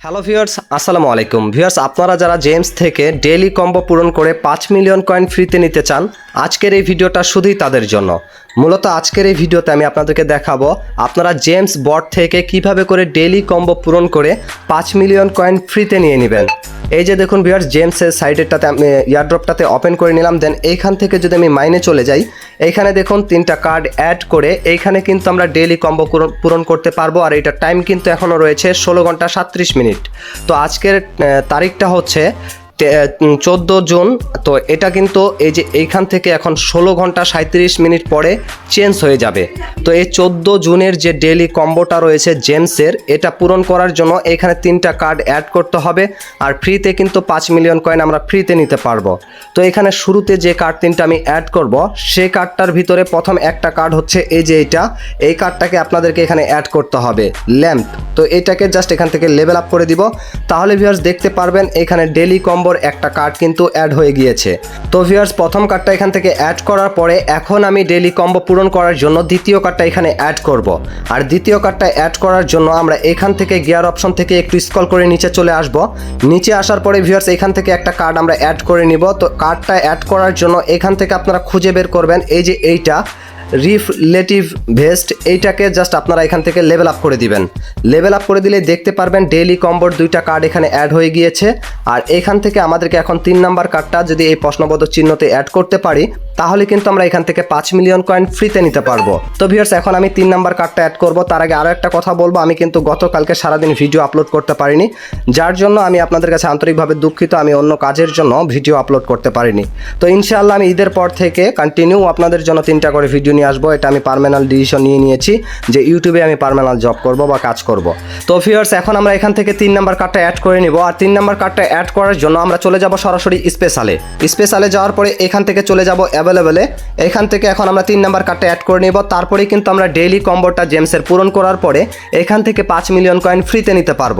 Hello viewers আসসালামু আলাইকুম। Viewers আপনারা যারা জেমস থেকে ডেইলি কম্বো পূরণ করে পাঁচ মিলিয়ন কয়েন ফ্রিতে নিতে চান আজকের এই ভিডিওটা শুধুই তাদের জন্য। মূলত আজকের এই ভিডিওতে আমি আপনাদেরকে দেখাবো, আপনারা জেমস বট থেকে কীভাবে করে ডেইলি কম্বো পূরণ করে পাঁচ মিলিয়ন কয়েন ফ্রিতে নিয়ে নেবেন। এই যে দেখুন ভিউয়ার্স, জেমসের সাইডেরটাতে আমি ইয়ারড্রপটাতে ওপেন করে নিলাম, দেন এইখান থেকে যদি আমি মাইনে চলে যাই, এইখানে দেখুন তিনটা কার্ড অ্যাড করে এইখানে কিন্তু আমরা ডেইলি কম্বো পূরণ করতে পারব, আর এইটার টাইম কিন্তু এখনও রয়েছে ষোলো ঘণ্টা সাত্রিশ মিনিট। তো আজকের তারিখটা হচ্ছে চোদ্দ জুন, তো এটা কিন্তু এই যে এইখান থেকে এখন ষোলো ঘণ্টা সাঁত্রিশ মিনিট পরে চেঞ্জ হয়ে যাবে। তো এই চোদ্দ জুনের যে ডেইলি কম্বোটা রয়েছে জেমসের, এটা পূরণ করার জন্য এখানে তিনটা কার্ড অ্যাড করতে হবে। আর ফ্রিতে কিন্তু পাঁচ মিলিয়ন কয়েন আমরা ফ্রিতে নিতে পারব। তো এখানে শুরুতে যে কার্ড তিনটা আমি অ্যাড করব, সেই কার্ডটার ভিতরে প্রথম একটা কার্ড হচ্ছে এই যে এইটা। এই কার্ডটাকে আপনাদেরকে এখানে অ্যাড করতে হবে, ল্যাম্প। তো এটাকে জাস্ট এখান থেকে লেভেল আপ করে দিব। তাহলে ভিউয়ার্স দেখতে পারবেন, এখানে ডেলি কম্বোর একটা কার্ড কিন্তু অ্যাড হয়ে গিয়েছে। তো ভিউয়ার্স প্রথম কার্ডটা এখান থেকে অ্যাড করার পরে এখন আমি ডেলি কম্বো পূরণ করার জন্য দ্বিতীয় কার্ডটা এখানে অ্যাড করব। আর দ্বিতীয় কার্ডটা অ্যাড করার জন্য আমরা এখান থেকে গিয়ার অপশন থেকে একটু স্কল করে নিচে চলে আসব। নিচে আসার পরে ভিউয়ার্স এখান থেকে একটা কার্ড আমরা অ্যাড করে নিব। তো কার্ডটা অ্যাড করার জন্য এখান থেকে আপনারা খুঁজে বের করবেন। এই যে এইটা রিফলেটিভ ভেস্ট, এইটাকে জাস্ট আপনারা এখান থেকে লেভেল আপ করে দিবেন। লেভেল আপ করে দিলে দেখতে পারবেন ডেইলি কম্বোর দুইটা কার্ড এখানে অ্যাড হয়ে গিয়েছে। আর এখান থেকে আমাদেরকে এখন তিন নাম্বার কার্ডটা যদি এই প্রশ্নবোধক চিহ্নতে অ্যাড করতে পারি, তাহলে কিন্তু আমরা এখান থেকে পাঁচ মিলিয়ন কয়েন ফ্রিতে নিতে পারব। তো ভিউয়ার্স এখন আমি তিন নাম্বার কার্ডটা অ্যাড করব। তার আগে আরও একটা কথা বলব। আমি কিন্তু গতকালকে সারাদিন ভিডিও আপলোড করতে পারিনি। যার জন্য আমি আপনাদের কাছে আন্তরিকভাবে দুঃখিত। আমি অন্য কাজের জন্য ভিডিও আপলোড করতে পারিনি। তো ইনশাআল্লাহ আমি ঈদের পর থেকে কন্টিনিউ আপনাদের জন্য তিনটা করে ভিডিও নিয়ে আসব, এটা আমি পার্মানেন্ট ডিসিশন নিয়ে নিয়েছি যে ইউটিউবে আমি পার্মানেন্ট জব করব বা কাজ করব। তো ভিউয়ার্স এখন আমরা এখান থেকে তিন নাম্বার কার্ডটা অ্যাড করে নিব। আর তিন নাম্বার কার্ডটা অ্যাড করার জন্য আমরা চলে যাব সরাসরি স্পেশালে স্পেশালে যাওয়ার পরে এখান থেকে চলে যাব অ্যাভেলেবেলে এখান থেকে এখন আমরা তিন নাম্বার কার্ডটা অ্যাড করে নিব। তারপরে কিন্তু আমরা ডেইলি কম্বোটা জেমসের পূরণ করার পরে এখান থেকে পাঁচ মিলিয়ন কয়েন ফ্রিতে নিতে পারব।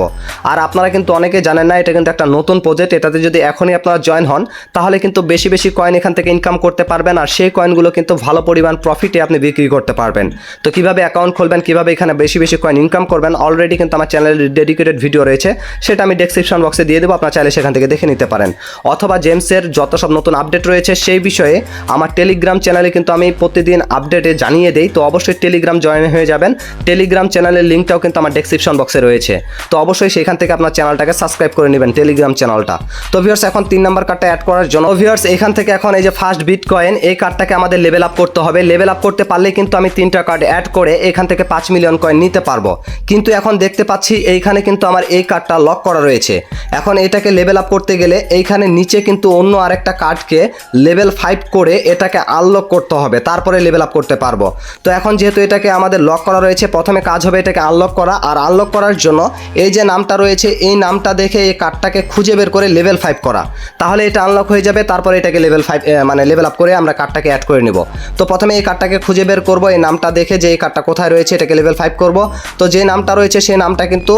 আর আপনারা কিন্তু অনেকে জানেন না, এটা কিন্তু একটা নতুন প্রজেক্ট এটাতে যদি এখনই আপনারা জয়েন হন, তাহলে কিন্তু বেশি বেশি কয়েন এখান থেকে ইনকাম করতে পারবেন। আর সেই কয়েনগুলো কিন্তু ভালো পরিমাণ প্রফিটে আপনি বিক্রি করতে পারবেন। তো কীভাবে অ্যাকাউন্ট খুলবেন, কীভাবে এখানে বেশি বেশি কয়েন ইনকাম করবেন অলরেডি কিন্তু আমার চ্যানেলে ডেডিকেটেড ভিডিও রয়েছে। সেটা আমি ডেসক্রিপশন বক্সে দিয়ে দেবো, আপনার চাইলে সেখান থেকে দেখে নিতে পারেন। অথবা জেমসের যত সব নতুন আপডেট রয়েছে, সেই বিষয়ে আমার টেলিগ্রাম চ্যানেলে কিন্তু আমি প্রতিদিন আপডেটে জানিয়ে দেই। তো অবশ্যই টেলিগ্রাম জয়েন হয়ে যাবেন। টেলিগ্রাম চ্যানেলের লিঙ্কটাও কিন্তু আমার ডেসক্রিপশন বক্সে রয়েছে। তো অবশ্যই সেখান থেকে আপনার চ্যানেলটাকে সাবস্ক্রাইব করে নেবেন টেলিগ্রাম চ্যানেলটা তো ভিউয়ার্স এখন তিন নাম্বার কার্ডটা অ্যাড করার জন্য। ভিউয়ার্স এখান থেকে এখন এই যে ফার্স্ট বিট কয়েন এই কার্ডটাকে আমাদের লেভেল আপ করতে হবে। লেভেল আপ করতে পারলে কিন্তু আমি তিনটা কার্ড অ্যাড করে এখান থেকে পাঁচ মিলিয়ন কয়েন নিতে পারব। কিন্তু এখন দেখতে পাচ্ছি এইখানে কিন্তু আমার এই কার্ডটা লক করা রয়েছে। এখন এটাকে লেভেল আপ করতে গেলে এইখানে নিচে কিন্তু অন্য আরেকটা কার্ডকে লেভেল ফাইভ করে এটাকে আনলক করতে হবে, তারপরে লেভেল আপ করতে পারব। তো এখন যেহেতু এটাকে আমাদের লক করা রয়েছে, প্রথমে কাজ হবে এটাকে আনলক করা। আর আনলক করার জন্য এই যে নামটা রয়েছে, এই নামটা দেখে এই কার্ডটাকে খুঁজে বের করে লেভেল ফাইভ করা। তাহলে এটা আনলক হয়ে যাবে, তারপরে এটাকে লেভেল ফাইভ মানে লেভেল আপ করে আমরা কার্ডটাকে অ্যাড করে নিব। তো প্রথমে এই কার্ডটাকে খুঁজে বের করব, এই নামটা দেখে যে এই কার্ডটা কোথায় রয়েছে, এটাকে লেভেল ফাইভ করব। তো যে নামটা রয়েছে সেই নামটা কিন্তু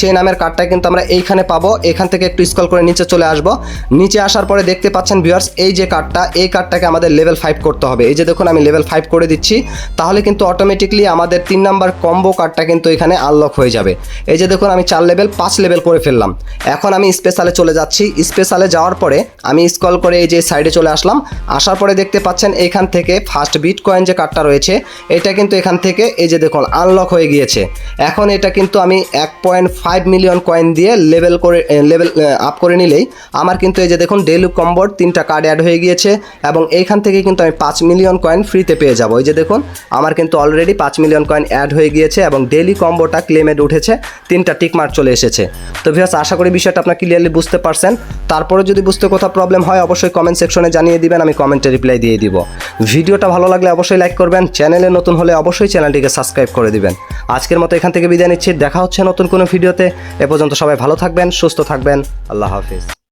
সেই নামের কার্ডটা কিন্তু আমরা এইখানে পাবো। এখান থেকে একটু স্কল করে নিচে চলে আসব। নিচে আসার পরে দেখতে পাচ্ছেন ভিউয়ার্স এই যে কার্ডটা, এই কার্ডটাকে আমাদের লেভেল ফাইভ করতে হবে। এই যে দেখুন, আমি লেভেল ফাইভ করে দিচ্ছি। তাহলে কিন্তু অটোমেটিকলি আমাদের তিন নাম্বার কম্বো কার্ডটা কিন্তু এখানে আনলক হয়ে যাবে। এই যে দেখুন, আমি চার লেভেল পাঁচ লেভেল করে ফেললাম। এখন আমি স্পেশালে চলে যাচ্ছি। স্পেশালে যাওয়ার পরে আমি স্কল করে এই যে সাইডে চলে আসলাম। আসার পরে দেখতে পাচ্ছেন এখান থেকে ফার্স্ট বিট কয়েন যে কার্ডটা রয়েছে, এটা কিন্তু এখান থেকে এই যে দেখুন আনলক হয়ে গিয়েছে। এখন এটা কিন্তু আমি এক পয়েন্ট ফাইভ মিলিয়ন কয়েন দিয়ে লেভেল করে লেভেল আপ করে নিলেই আমার কিন্তু এই যে দেখুন ডেইলি কম্বোর তিনটা কার্ড অ্যাড হয়ে গিয়েছে এবং এইখান থেকে কিন্তু আমি পাঁচ মিলিয়ন কয়েন ফ্রিতে পেয়ে যাব। এই যে দেখুন, আমার কিন্তু অলরেডি পাঁচ মিলিয়ন কয়েন অ্যাড হয়ে গিয়েছে এবং ডেলি কম্বোটা ক্লেমেড উঠেছে, তিনটা টিক মার্ক চলে এসেছে। তো ভিউয়ার্স আশা করি বিষয়টা আপনার ক্লিয়ারলি বুঝতে পারছেন। তারপরে যদি বুঝতে কোথাও প্রবলেম হয়, অবশ্যই কমেন্ট সেকশনে জানিয়ে দিবেন, আমি কমেন্টে রিপ্লাই দিয়ে দিব। ভিডিওটা ভালো লাগলে অবশ্যই লাইক করবেন। চ্যানেলে নতুন হলে অবশ্যই চ্যানেলটিকে সাবস্ক্রাইব করে দিবেন। আজকের মতো এখান থেকে বিদায় নিচ্ছি। দেখা হচ্ছে নতুন কোনো ভিডিওতে। এ পর্যন্ত সবাই ভালো থাকবেন, সুস্থ থাকবেন। আল্লাহ হাফিজ।